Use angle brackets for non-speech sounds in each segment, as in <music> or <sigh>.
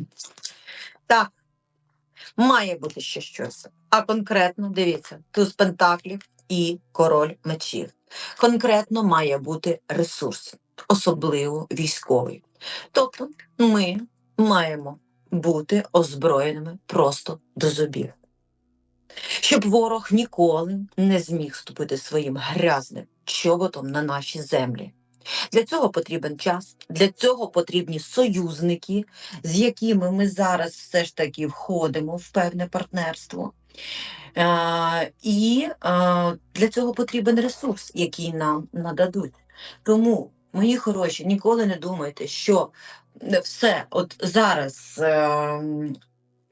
<laughs> Так, має бути ще щось. А конкретно, дивіться, туз пентаклів і король мечів. Конкретно має бути ресурс, особливо військовий. Тобто ми маємо бути озброєними просто до зубів. Щоб ворог ніколи не зміг ступити своїм грязним чоботом на наші землі. Для цього потрібен час, для цього потрібні союзники, з якими ми зараз все ж таки входимо в певне партнерство. Е, і е, для цього потрібен ресурс, який нам нададуть. Тому, мої хороші, ніколи не думайте, що все от зараз. Е,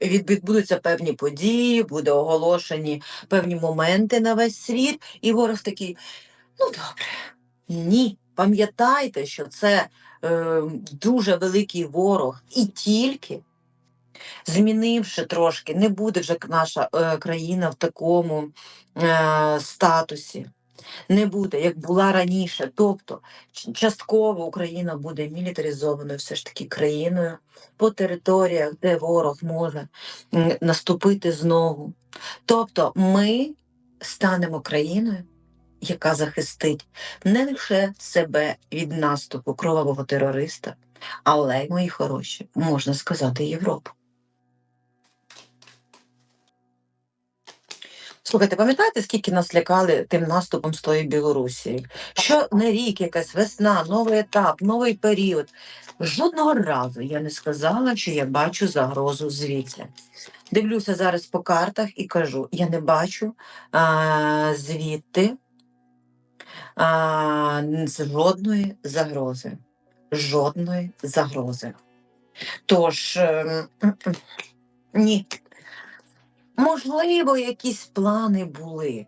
Відбудуться певні події, буде оголошені певні моменти на весь світ, і ворог такий: ну добре, ні. Пам'ятайте, що це е, дуже великий ворог, і тільки змінивши трошки, не буде вже наша е, країна в такому е, статусі. Не буде, як була раніше. Тобто, частково Україна буде мілітаризованою все ж таки країною по територіях, де ворог може наступити знову. Тобто, ми станемо країною, яка захистить не лише себе від наступу кровавого терориста, але мої хороші, можна сказати, Європу. Слухайте, пам'ятаєте, скільки нас лякали тим наступом з тої Білорусі? Що не рік, якась весна, новий етап, новий період. Жодного разу я не сказала, що я бачу загрозу звідси. Дивлюся зараз по картах і кажу: я не бачу а, звідти а, жодної загрози. Жодної загрози. Тож, ем, <clears throat> ні. Можливо, якісь плани були.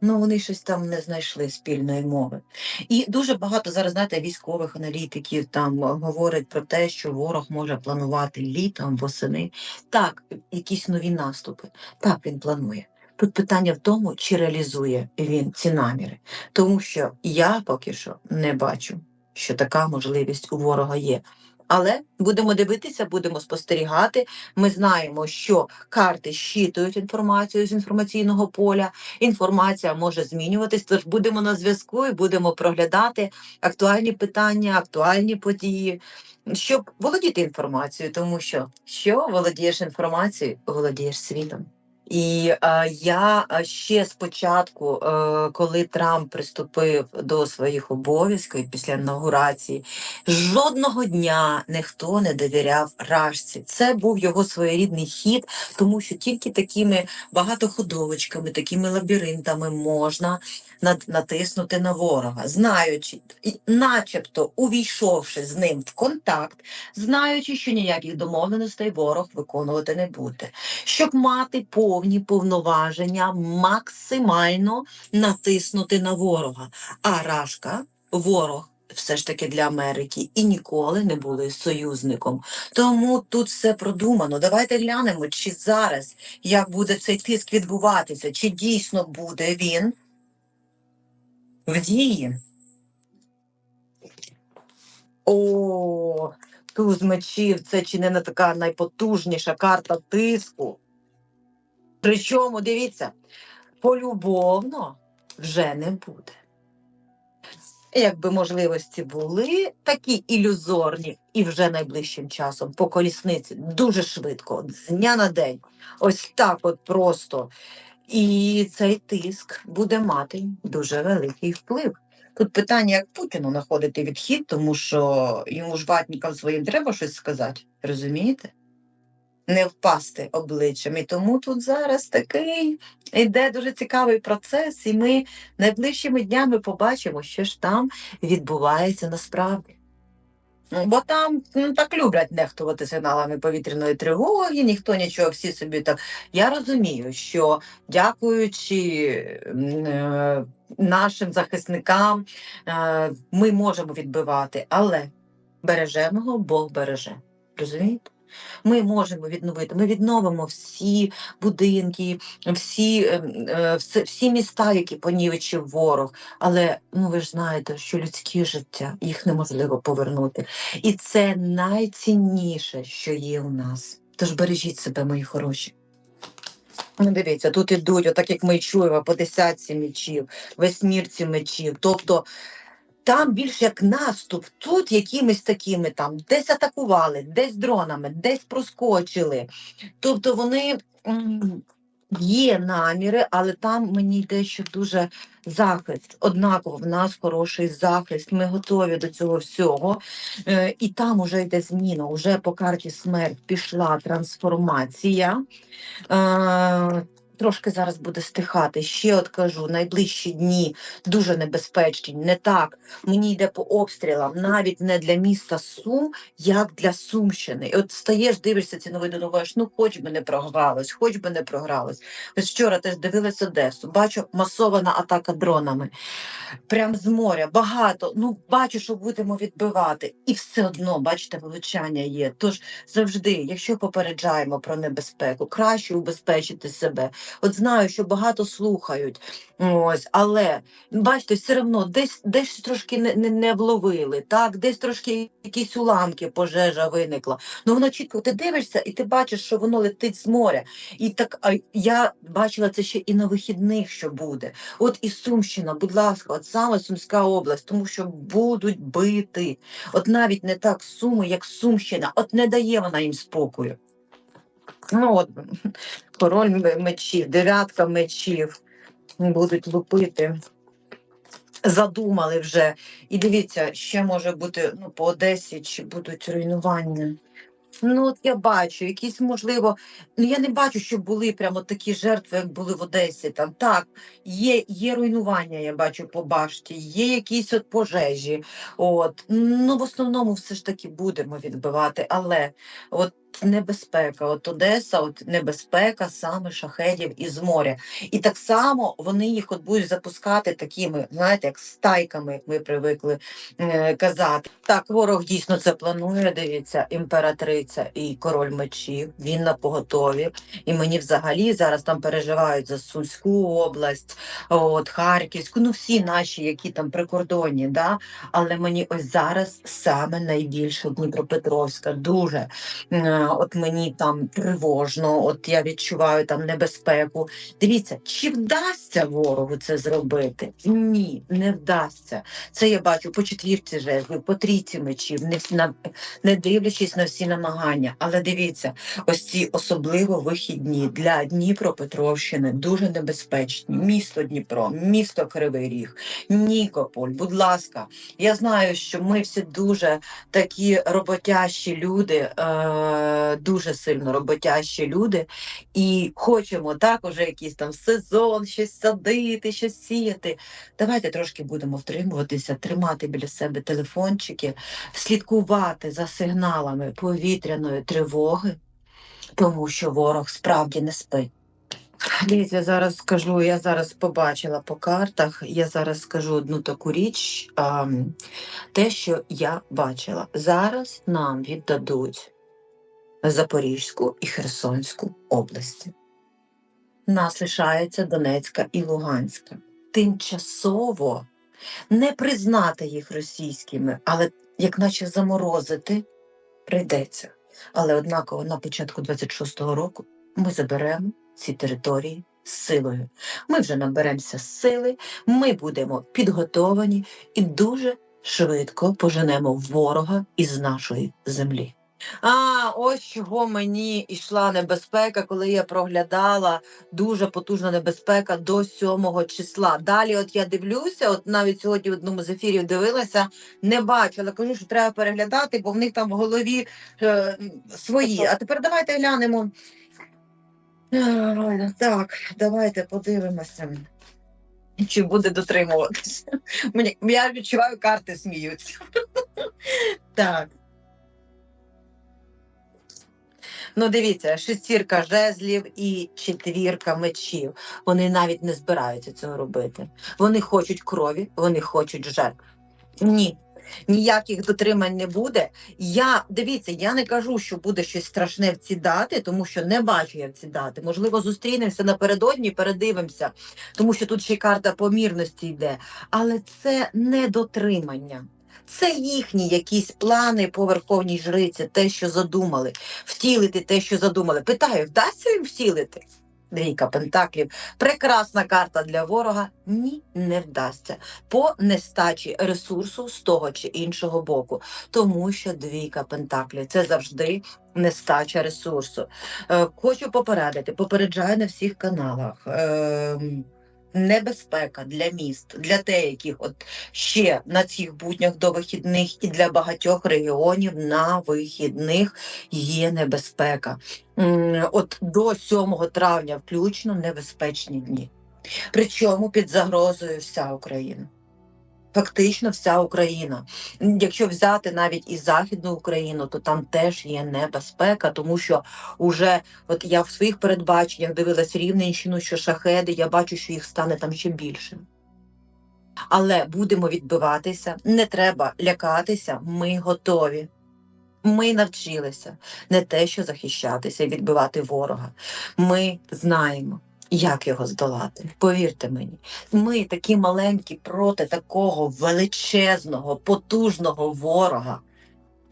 Ну, вони щось там не знайшли спільної мови. І дуже багато зараз, знаєте, військових аналітиків там говорять про те, що ворог може планувати літом, восени. Так, якісь нові наступи. Так він планує. Тут питання в тому, чи реалізує він ці наміри. Тому що я поки що не бачу, що така можливість у ворога є. Але будемо дивитися, будемо спостерігати. Ми знаємо, що карти щитують інформацію з інформаційного поля. Інформація може змінюватись, тож будемо на зв'язку і будемо проглядати актуальні питання, актуальні події, щоб володіти інформацією, тому що що володієш інформацією, володієш світом. І е, я е, ще спочатку, е, коли Трамп приступив до своїх обов'язків після інаугурації, жодного дня ніхто не довіряв Рашці. Це був його своєрідний хід, тому що тільки такими багатоходовочками, такими лабіринтами можна натиснути на ворога, знаючи, начебто увійшовши з ним в контакт, знаючи, що ніяких домовленостей ворог виконувати не буде, щоб мати повні повноваження, максимально натиснути на ворога. А Рашка, ворог. Все ж таки для Америки і ніколи не були союзником. Тому тут все продумано. Давайте глянемо, чи зараз як буде цей тиск відбуватися, чи дійсно буде він в дії. О, туз мечів це чи не така найпотужніша карта тиску. Причому, дивіться, полюбовно вже не буде. Якби можливості були такі ілюзорні, і вже найближчим часом по колісниці дуже швидко, з дня на день, ось так от просто. І цей тиск буде мати дуже великий вплив. Тут питання, як Путіну знаходити відхід, тому що йому ж ватникам своїм треба щось сказати, розумієте? Не впасти обличчям. І тому тут зараз такий йде дуже цікавий процес, і ми найближчими днями побачимо, що ж там відбувається насправді. Ну, Бо там ну, так люблять нехтувати сигналами повітряної тривоги, ніхто нічого, всі собі так. Я розумію, що дякуючи е, нашим захисникам, е, ми можемо відбивати, але бережемо, Бог береже. Розумієте? Ми можемо відновити. Ми відновимо всі будинки, всі, ем, е, всі міста, які понівечив ворог. Але ну ви ж знаєте, що людське життя їх неможливо повернути. І це найцінніше, що є у нас. Тож бережіть себе, мої хороші. Ну, дивіться, тут ідуть, отак як ми чуємо, по десятці мечів, восьмірці мечів. Тобто там більш як наступ, тут якимись такими там десь атакували, десь дронами, десь проскочили. Тобто вони є наміри, але там мені йде, що дуже захист. Однаково в нас хороший захист. Ми готові до цього всього. Е, і там уже йде зміна. Уже по карті смерть пішла трансформація. Трошки зараз буде стихати. Ще от кажу, найближчі дні дуже небезпечні. Не так. Мені йде по обстрілам, навіть не для міста Сум, як для Сумщини. І от стаєш, дивишся ці новини, думаєш, ну хоч би не програлось, хоч би не програлось. Ось вчора теж дивилася Одесу. Бачу масована атака дронами. Прям з моря, багато. Ну, бачу, що будемо відбивати. І все одно, бачите, влучання є. Тож завжди, якщо попереджаємо про небезпеку, краще убезпечити себе. От знаю, що багато слухають, ось, але бачите, все одно десь десь трошки не, не, не вловили, так, десь трошки якісь уламки, пожежа виникла. Ну воно чітко ти дивишся, і ти бачиш, що воно летить з моря. І так а я бачила це ще і на вихідних, що буде. От і Сумщина, будь ласка, от саме Сумська область, тому що будуть бити. От навіть не так Суми, як Сумщина, от не дає вона їм спокою. Ну от король мечів, дев'ятка мечів будуть лупити. Задумали вже. І дивіться, ще може бути ну, по Одесі, чи будуть руйнування. Ну, от я бачу, якісь можливо. Ну я не бачу, що були прямо такі жертви, як були в Одесі. Там так, є, є руйнування, я бачу по башті, є якісь от пожежі. От ну в основному все ж таки будемо відбивати, але от небезпека, от Одеса, от небезпека саме шахедів із моря. І так само вони їх от будуть запускати такими, знаєте, як стайками, як ми привикли е, казати. Так, ворог дійсно це планує. Дивіться, імператриця і король мечів. Він на поготові. І мені взагалі зараз там переживають за Сумську область, от Харківську, ну всі наші, які там прикордонні, да. Але мені ось зараз саме найбільше Дніпропетровська дуже. Е, От мені там тривожно, от я відчуваю там небезпеку. Дивіться, чи вдасться ворогу це зробити? Ні, не вдасться. Це я бачу по четвірці жезлів, по трійці мечів, не, на, не дивлячись на всі намагання. Але дивіться, ось ці особливо вихідні для Дніпропетровщини дуже небезпечні. Місто Дніпро, місто Кривий Ріг, Нікополь. Будь ласка, я знаю, що ми всі дуже такі роботящі люди, е, дуже сильно роботящі люди, і хочемо так уже якийсь там сезон, щось садити, щось сіяти. Давайте трошки будемо втримуватися, тримати біля себе телефончики, слідкувати за сигналами повітряної тривоги, тому що ворог справді не спить. Дивіться, я зараз скажу, я зараз побачила по картах, я зараз скажу одну таку річ, а, те, що я бачила. Зараз нам віддадуть Запорізьку і Херсонську області. Нас лишається Донецька і Луганська. Тимчасово не признати їх російськими, але як наче заморозити прийдеться. Але однаково на початку 26-го року ми заберемо ці території силою. Ми вже наберемося сили, ми будемо підготовані і дуже швидко поженемо ворога із нашої землі. А, ось чого мені йшла небезпека, коли я проглядала дуже потужна небезпека до 7 числа. Далі, от я дивлюся, от навіть сьогодні в одному з ефірів дивилася, не бачила. Кажу, що треба переглядати, бо в них там в голові е, свої. А тепер давайте глянемо. Е, Так, давайте подивимося. Чи буде дотримуватися? Я відчуваю, карти сміються. <laughs> Так. Ну, дивіться, шестірка жезлів і четвірка мечів. Вони навіть не збираються цього робити. Вони хочуть крові, вони хочуть жертв. Ні. ніяких дотримань не буде. Я дивіться, я не кажу, що буде щось страшне в ці дати, тому що не бачу я в ці дати. Можливо, зустрінемося напередодні, передивимося, тому що тут ще й карта помірності йде. Але це не дотримання. Це їхні якісь плани по верховній жриці, те, що задумали, втілити те, що задумали. Питаю, вдасться їм втілити? Двійка пентаклів. Прекрасна карта для ворога. Ні, не вдасться. По нестачі ресурсу з того чи іншого боку. Тому що двійка пентаклів це завжди нестача ресурсу. Е, хочу попередити, попереджаю на всіх каналах. Е, Небезпека для міст, для деяких, от ще на цих буднях до вихідних і для багатьох регіонів на вихідних є небезпека. От до 7 травня включно небезпечні дні. Причому під загрозою вся Україна. Фактично вся Україна. Якщо взяти навіть і Західну Україну, то там теж є небезпека, тому що уже от я в своїх передбаченнях дивилась Рівненщину, що шахеди, я бачу, що їх стане там ще більше. Але будемо відбиватися, не треба лякатися, ми готові. Ми навчилися не те, що захищатися і відбивати ворога. Ми знаємо, як його здолати. Повірте мені, ми такі маленькі проти такого величезного, потужного ворога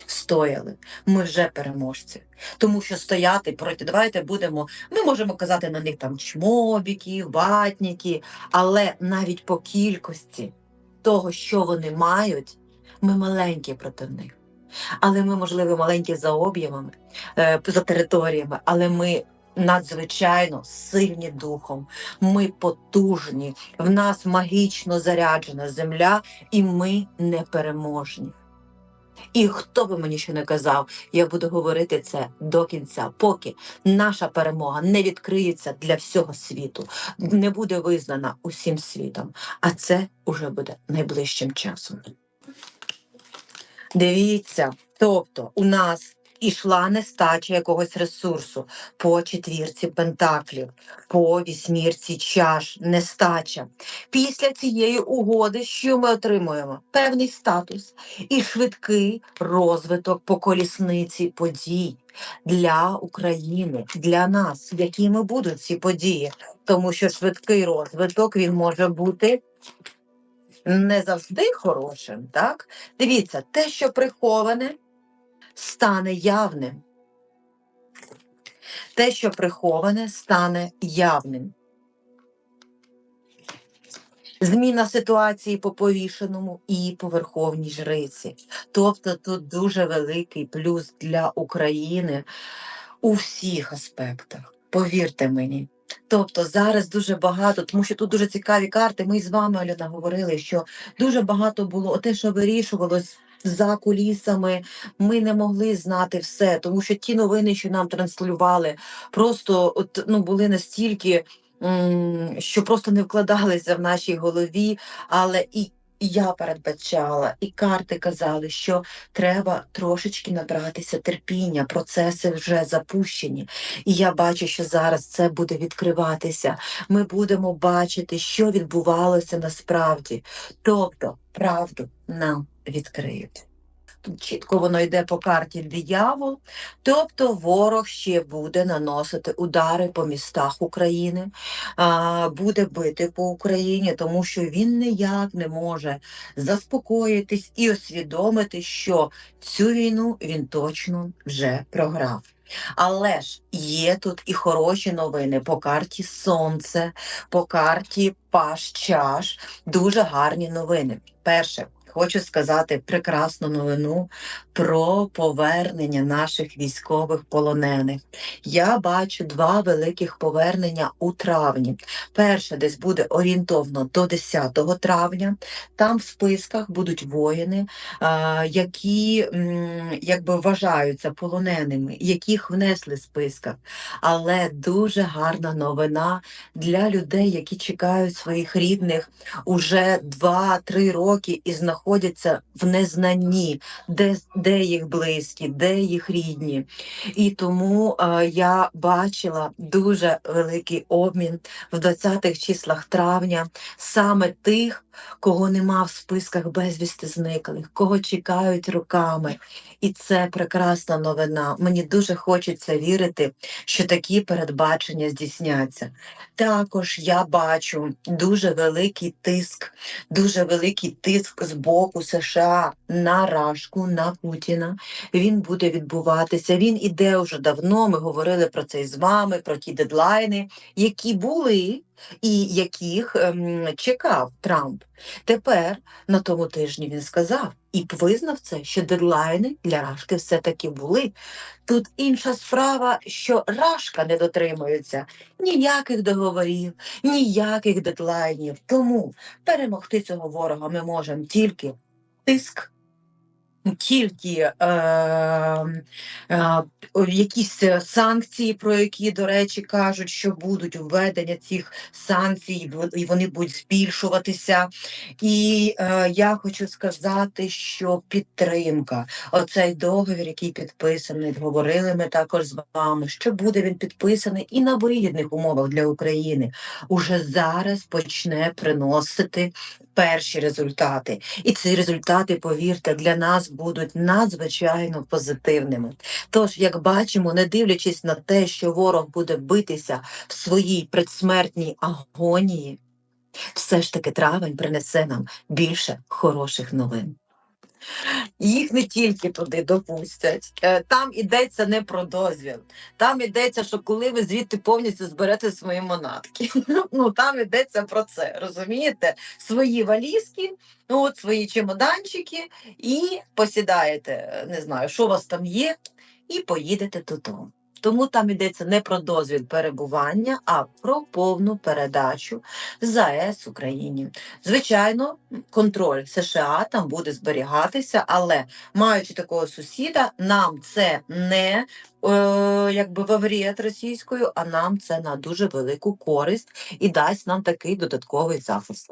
стояли. Ми вже переможці. Тому що стояти проти, давайте будемо, ми можемо казати на них там чмобіки, ватніки, але навіть по кількості того, що вони мають, ми маленькі проти них. Але ми, можливо, маленькі за об'ємами, е, за територіями, але ми надзвичайно сильні духом. Ми потужні, в нас магічно заряджена земля, і ми непереможні. І хто би мені ще не казав, я буду говорити це до кінця, поки наша перемога не відкриється для всього світу, не буде визнана усім світом. А це уже буде найближчим часом. Дивіться, тобто у нас ішла нестача якогось ресурсу по четвірці пентаклів, по вісьмірці чаш, нестача. Після цієї угоди, що ми отримуємо? Певний статус і швидкий розвиток по колісниці подій для України, для нас, якими будуть ці події, тому що швидкий розвиток він може бути. Не завжди хорошим, так? Дивіться, те, що приховане, стане явним. Те, що приховане, стане явним. Зміна ситуації по повішеному і по верховній жриці. Тобто тут дуже великий плюс для України у всіх аспектах. Повірте мені. Тобто зараз дуже багато, тому що тут дуже цікаві карти. Ми з вами, Альона, говорили, що дуже багато було те, що вирішувалось за кулісами. Ми не могли знати все, тому що ті новини, що нам транслювали, просто от ну були настільки, що просто не вкладалися в нашій голові, але і. і Я передбачала, і карти казали, що треба трошечки набратися терпіння, процеси вже запущені. І я бачу, що зараз це буде відкриватися. Ми будемо бачити, що відбувалося насправді. Тобто, правду нам відкриють. Тут чітко воно йде по карті диявол, тобто ворог ще буде наносити удари по містах України, буде бити по Україні, тому що він ніяк не може заспокоїтись і усвідомити, що цю війну він точно вже програв. Але ж є тут і хороші новини по карті Сонце, по карті Паш Чаш. Дуже гарні новини. Перше, хочу сказати прекрасну новину про повернення наших військових полонених. Я бачу два великих повернення у травні. Перше десь буде орієнтовно до 10 травня. Там в списках будуть воїни, які якби вважаються полоненими, яких внесли в списках. Але дуже гарна новина для людей, які чекають своїх рідних уже 2-3 роки і знаходяться в незнанні, де, де їх близькі, де їх рідні. І тому е, я бачила дуже великий обмін в 20-х числах травня саме тих, кого нема в списках безвісти зниклих, кого чекають роками. І це прекрасна новина. Мені дуже хочеться вірити, що такі передбачення здійсняться. Також я бачу дуже великий тиск, дуже великий тиск з боку США на Рашку, на Путіна. Він буде відбуватися. Він іде вже давно. Ми говорили про це з вами, про ті дедлайни, які були і яких ем, чекав Трамп. Тепер на тому тижні він сказав і визнав це, що дедлайни для Рашки все-таки були. Тут інша справа, що Рашка не дотримується ніяких договорів, ніяких дедлайнів. Тому перемогти цього ворога ми можемо тільки тиск. Тільки е, е, якісь санкції, про які, до речі, кажуть, що будуть введення цих санкцій, і вони будуть збільшуватися. І е, я хочу сказати, що підтримка, оцей договір, який підписаний, говорили ми також з вами, що буде він підписаний і на вигідних умовах для України, уже зараз почне приносити перші результати. І ці результати, повірте, для нас будуть надзвичайно позитивними. Тож, як бачимо, не дивлячись на те, що ворог буде битися в своїй предсмертній агонії, все ж таки травень принесе нам більше хороших новин. Їх не тільки туди допустять. Е, Там ідеться не про дозвіл. Там ідеться, що коли ви звідти повністю зберете свої монатки. <laughs> Ну там ідеться про це. Розумієте? Свої валізки, ну, от свої чемоданчики, і посідаєте, е, не знаю, що у вас там є, і поїдете додому. Тому там йдеться не про дозвіл перебування, а про повну передачу ЗАЕС Україні. Звичайно, контроль США там буде зберігатися, але маючи такого сусіда, нам це не е, якби вавріят російською, а нам це на дуже велику користь і дасть нам такий додатковий захист.